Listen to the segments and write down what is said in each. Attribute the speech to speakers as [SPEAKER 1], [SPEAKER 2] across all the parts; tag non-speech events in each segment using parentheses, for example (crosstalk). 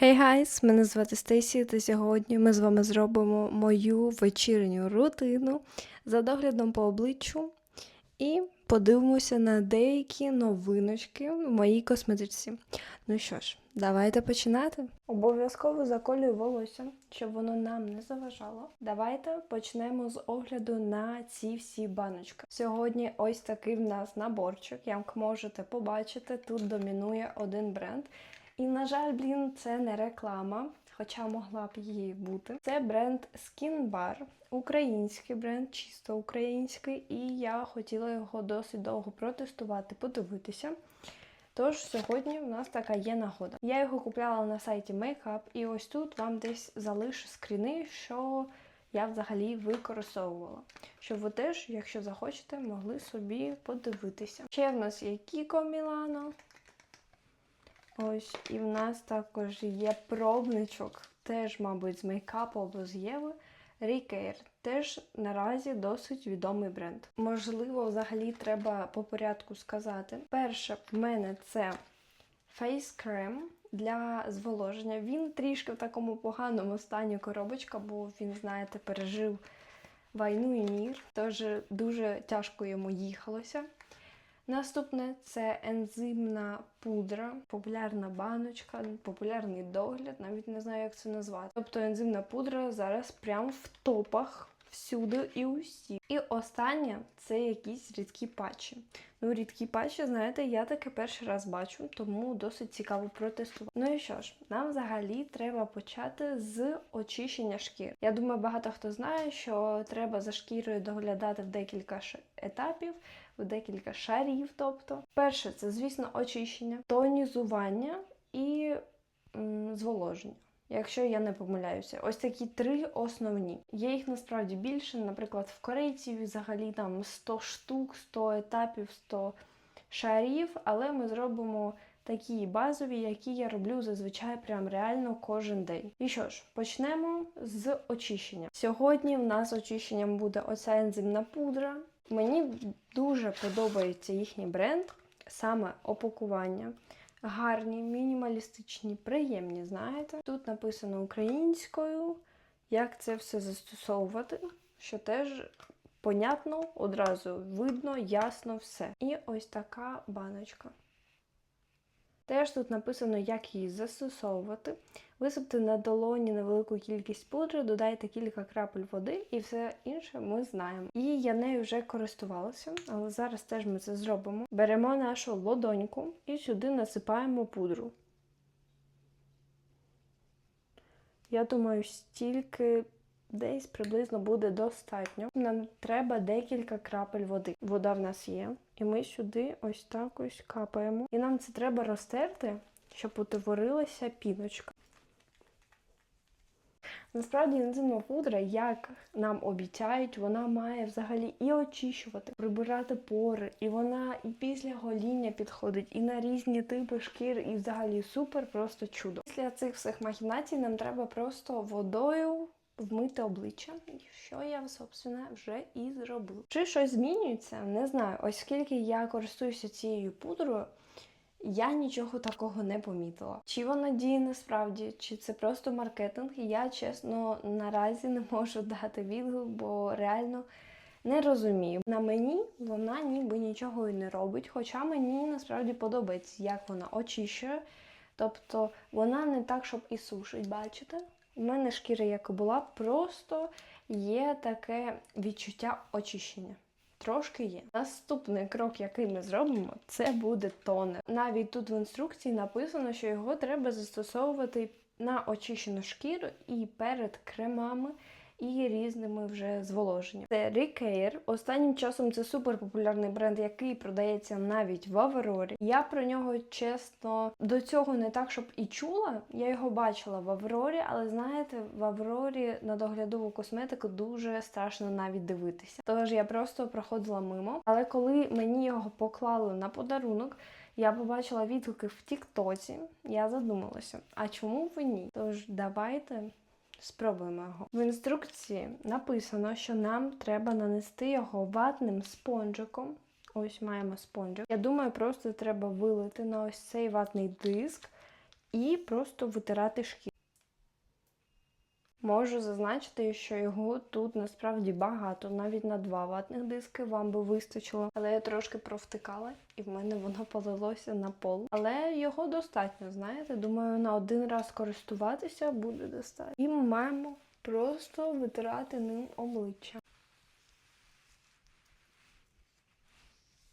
[SPEAKER 1] Hey guys, мене звати Стейсі, та сьогодні ми з вами зробимо мою вечірню рутину за доглядом по обличчю і подивимося на деякі новиночки в моїй косметичці. Ну що ж, давайте починати. Обов'язково заколюю волосся, щоб воно нам не заважало. Давайте почнемо з огляду на ці всі баночки. Сьогодні ось такий в нас наборчик, як можете побачити, тут домінує один бренд. І, на жаль, блін, це не реклама, хоча могла б її бути. Це бренд Skin Bar, український бренд, чисто український, і я хотіла його досить довго протестувати, подивитися. Тож сьогодні в нас така є нагода. Я його купляла на сайті Makeup, і ось тут вам десь залишу скріни, що я взагалі використовувала. Щоб ви теж, якщо захочете, могли собі подивитися. Ще в нас є Kiko Milano. Ось, і в нас також є пробничок, теж, мабуть, з мейкапу або з Єви. Рікейр теж наразі досить відомий бренд. Можливо, взагалі треба по порядку сказати. Перше в мене це Cream для зволоження. Він трішки в такому поганому стані коробочка, бо він, знаєте, пережив війну і мір, тож дуже тяжко йому їхалося. Наступне це ензимна пудра, популярна баночка, популярний догляд, навіть не знаю, як це назвати. Тобто ензимна пудра зараз прям в топах всюди і усі. І останнє це якісь рідкі патчі. Ну, рідкі патчі, знаєте, я таке перший раз бачу, тому досить цікаво протестувати. Ну і що ж, нам взагалі треба почати з очищення шкір. Я думаю, багато хто знає, що треба за шкірою доглядати в декілька етапів в декілька шарів. Тобто, перше, це, звісно, очищення, тонізування і м, зволоження. Якщо я не помиляюся, ось такі три основні. Є їх насправді більше. Наприклад, в корейців взагалі там 100 штук, 100 етапів, 100 шарів, але ми зробимо такі базові, які я роблю зазвичай прям реально кожен день. І що ж, почнемо з очищення. Сьогодні в нас очищенням буде оця ензимна пудра. Мені дуже подобається їхній бренд, саме опакування. Гарні, мінімалістичні, приємні, знаєте. Тут написано українською, як це все застосовувати, що теж понятно, одразу видно, ясно все. І ось така баночка. Теж тут написано, як її застосовувати. Висипте на долоні невелику кількість пудри, додайте кілька крапель води і все інше ми знаємо. І я нею вже користувалася, але зараз теж ми це зробимо. Беремо нашу лодоньку і сюди насипаємо пудру. Я думаю, стільки десь приблизно буде достатньо. Нам треба декілька крапель води. Вода в нас є. І ми сюди ось так ось капаємо. І нам це треба розтерти, щоб утворилася піночка. Насправді ензимна пудра, як нам обіцяють, вона має взагалі і очищувати, прибирати пори, і вона і після гоління підходить, і на різні типи шкір, і взагалі супер, просто чудо. Після цих всіх махінацій нам треба просто водою вмити обличчя, що я, собственно, вже і зробила. Чи щось змінюється? Не знаю. Оскільки я користуюся цією пудрою, я нічого такого не помітила. Чи вона діє насправді, чи це просто маркетинг, я чесно наразі не можу дати відгук, бо реально не розумію. На мені вона ніби нічого і не робить, хоча мені насправді подобається, як вона очищує. Тобто вона не так, щоб і сушить, бачите? У мене шкіра, як і була, просто є таке відчуття очищення. Трошки є. Наступний крок, який ми зробимо, це буде тонер. Навіть тут в інструкції написано, що його треба застосовувати на очищену шкіру і перед кремами. І різними вже зволоженнями. Це Recair. Останнім часом це супер популярний бренд, який продається навіть в Аврорі. Я про нього чесно до цього не так, щоб і чула. Я його бачила в Аврорі, але знаєте, в Аврорі на доглядову косметику дуже страшно навіть дивитися. Тож я просто проходила мимо. Але коли мені його поклали на подарунок, я побачила відгуки в Тіктоці. Я задумалася, а чому ви ні? Тож давайте. Спробуємо його. В інструкції написано, що нам треба нанести його ватним спонжиком. Ось маємо спонжик. Я думаю, просто треба вилити на ось цей ватний диск і просто витирати шкіру. Можу зазначити, що його тут насправді багато, навіть на два ватних диски вам би вистачило. Але я трошки провтикала, і в мене воно полилося на пол. Але його достатньо, знаєте. Думаю, на один раз користуватися буде достатньо. І маємо просто витирати ним обличчя.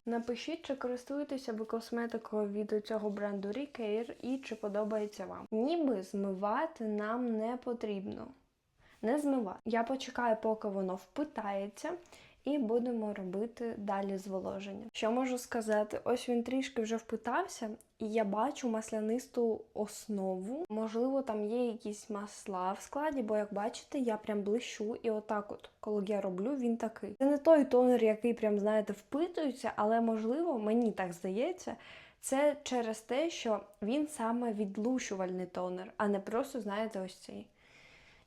[SPEAKER 1] Напишіть, чи користуєтеся ви косметикою від цього бренду Recare і чи подобається вам. Ніби змивати нам не потрібно. Не змивати. Я почекаю, поки воно впитається, і будемо робити далі зволоження. Що можу сказати? Ось він трішки вже впитався, і я бачу маслянисту основу. Можливо, там є якісь масла в складі, бо як бачите, я прям блищу, і отак, от, коли я роблю, він такий. Це не той тонер, який прям, знаєте, впитується, але можливо, мені так здається. Це через те, що він саме відлущувальний тонер, а не просто, знаєте, ось цей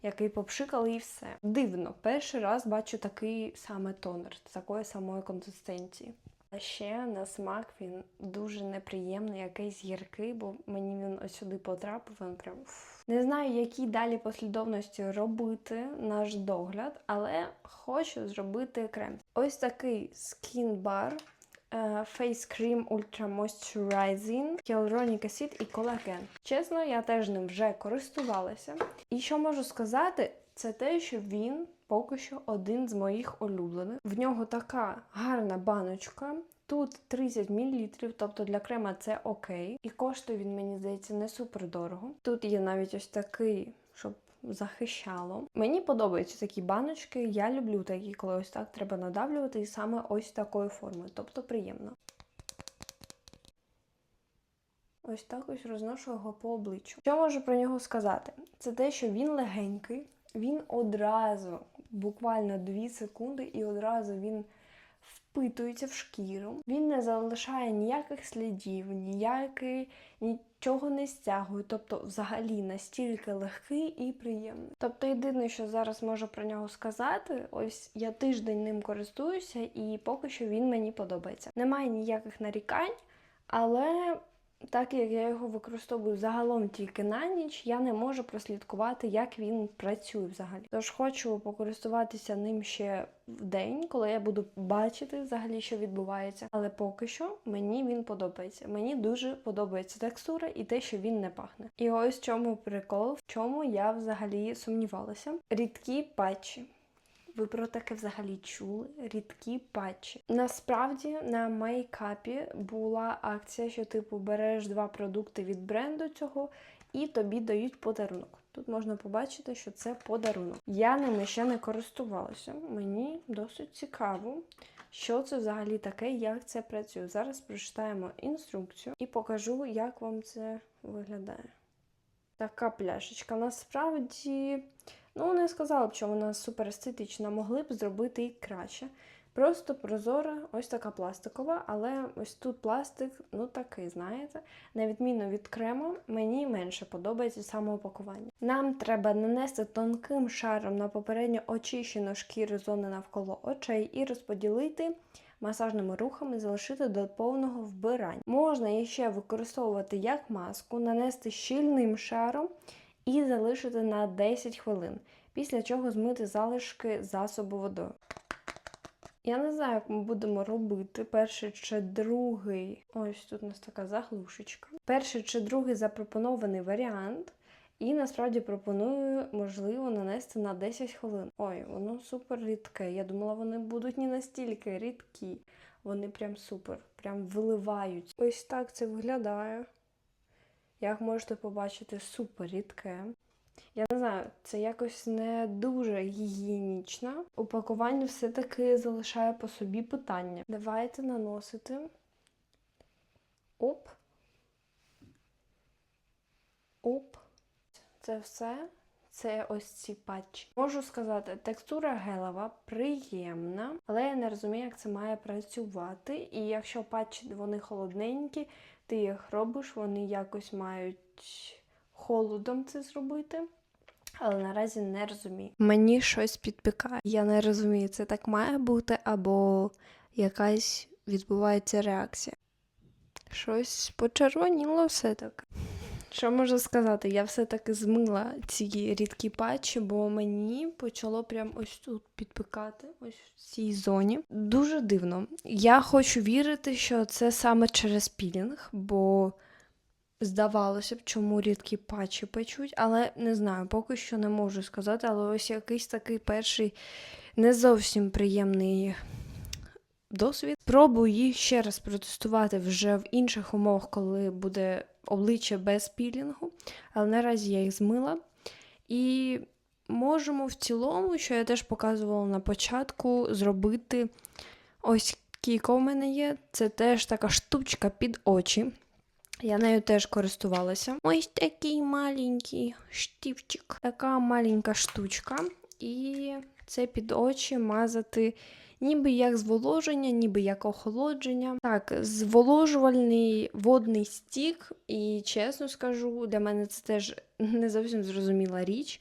[SPEAKER 1] який попшикали і все. Дивно, перший раз бачу такий саме тонер, такої самої консистенції. А ще на смак він дуже неприємний, якийсь гіркий, бо мені він ось сюди потрапив, він прям. Не знаю, які далі послідовності робити наш догляд, але хочу зробити крем. Ось такий е, Face Cream Ultra Moisturizing, Hyaluronic Acid і колаген. Чесно, я теж ним вже користувалася. І що можу сказати, це те, що він поки що один з моїх улюблених. В нього така гарна баночка. Тут 30 мл, тобто для крема це окей. І коштує він, мені здається, не супер дорого. Тут є навіть ось такий, захищало. Мені подобаються такі баночки. Я люблю такі, коли ось так треба надавлювати, і саме ось такої форми, тобто приємно. Ось так ось розношу його по обличчю. Що можу про нього сказати? Це те, що він легенький, він одразу, буквально 2 секунди, і одразу він впитується в шкіру. Він не залишає ніяких слідів, ніякий, нічого не стягує. Тобто, взагалі настільки легкий і приємний. Тобто, єдине, що зараз можу про нього сказати, ось я тиждень ним користуюся, і поки що він мені подобається. Немає ніяких нарікань, але. Так як я його використовую загалом тільки на ніч, я не можу прослідкувати, як він працює взагалі. Тож хочу покористуватися ним ще в день, коли я буду бачити взагалі, що відбувається. Але поки що мені він подобається. Мені дуже подобається текстура і те, що він не пахне. І ось чому прикол, в чому я взагалі сумнівалася. Рідкі патчі. Ви про таке взагалі чули? Рідкі патчі. Насправді на мейкапі була акція, що типу береш два продукти від бренду цього і тобі дають подарунок. Тут можна побачити, що це подарунок. Я ними ще не користувалася. Мені досить цікаво, що це взагалі таке, як це працює. Зараз прочитаємо інструкцію і покажу, як вам це виглядає. Така пляшечка. Насправді. Ну, не сказала б, що вона супер естетична, могли б зробити і краще. Просто прозора, ось така пластикова, але ось тут пластик, ну такий, знаєте. На відміну від крему, мені менше подобається саме упакування. Нам треба нанести тонким шаром на попередньо очищену шкіру зони навколо очей і розподілити масажними рухами, залишити до повного вбирання. Можна її ще використовувати як маску, нанести щільним шаром і залишити на 10 хвилин, після чого змити залишки засобу водою. Я не знаю, як ми будемо робити перший чи другий. Ось тут у нас така заглушечка. Перший чи другий запропонований варіант. І насправді пропоную, можливо, нанести на 10 хвилин. Ой, воно супер рідке. Я думала, вони будуть не настільки рідкі. Вони прям супер, прям виливають. Ось так це виглядає. Як можете побачити, супер рідке. Я не знаю, це якось не дуже гігієнічно. Упакування все-таки залишає по собі питання. Давайте наносити. Оп. Оп. Це все. Це ось ці патчі. Можу сказати, текстура гелева приємна, але я не розумію, як це має працювати. І якщо патчі вони холодненькі, ти їх робиш, вони якось мають холодом це зробити. Але наразі не розумію. Мені щось підпікає. Я не розумію, це так має бути, або якась відбувається реакція. Щось почервоніло все так. Що можу сказати? Я все-таки змила ці рідкі патчі, бо мені почало прям ось тут підпікати, ось в цій зоні. Дуже дивно. Я хочу вірити, що це саме через пілінг, бо здавалося б, чому рідкі патчі печуть, але не знаю, поки що не можу сказати, але ось якийсь такий перший не зовсім приємний досвід. Спробую їх ще раз протестувати вже в інших умовах, коли буде обличчя без пілінгу, але наразі я їх змила. І можемо в цілому, що я теж показувала на початку, зробити ось кіко в мене є. Це теж така штучка під очі. Я нею теж користувалася. Ось такий маленький штівчик. Така маленька штучка. І це під очі мазати ніби як зволоження, ніби як охолодження. Так, зволожувальний водний стік, і чесно скажу, для мене це теж не зовсім зрозуміла річ.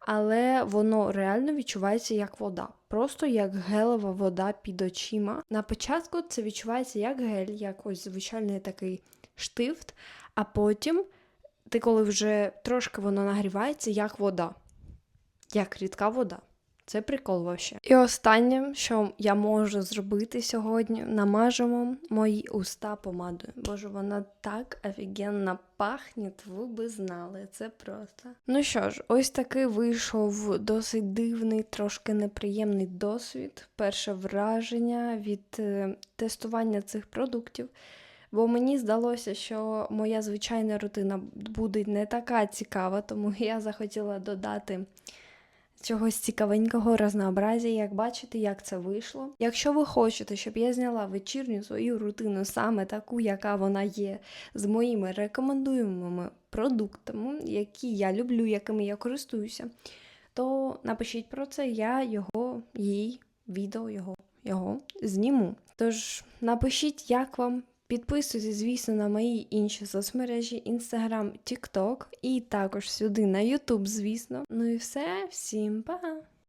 [SPEAKER 1] Але воно реально відчувається як вода. Просто як гелева вода під очима. На початку це відчувається як гель, як ось звичайний такий штифт, а потім, ти коли вже трошки воно нагрівається, як вода, як рідка вода. Це прикол вообще. І останнє, що я можу зробити сьогодні, намажемо мої уста помадою. Боже, вона так офігенно пахне, ви би знали. Це просто. Ну що ж, ось такий вийшов досить дивний, трошки неприємний досвід. Перше враження від е, тестування цих продуктів. Бо мені здалося, що моя звичайна рутина буде не така цікава, тому (laughs) я захотіла додати чогось цікавенького разнообразія, як бачите, як це вийшло. Якщо ви хочете, щоб я зняла вечірню свою рутину саме таку, яка вона є, з моїми рекомендуємими продуктами, які я люблю, якими я користуюся, то напишіть про це, я його, їй, відео його, його зніму. Тож напишіть, як вам. Підписуйтесь, звісно, на мої інші соцмережі, Instagram, TikTok і також сюди на YouTube, звісно. Ну і все, всім па!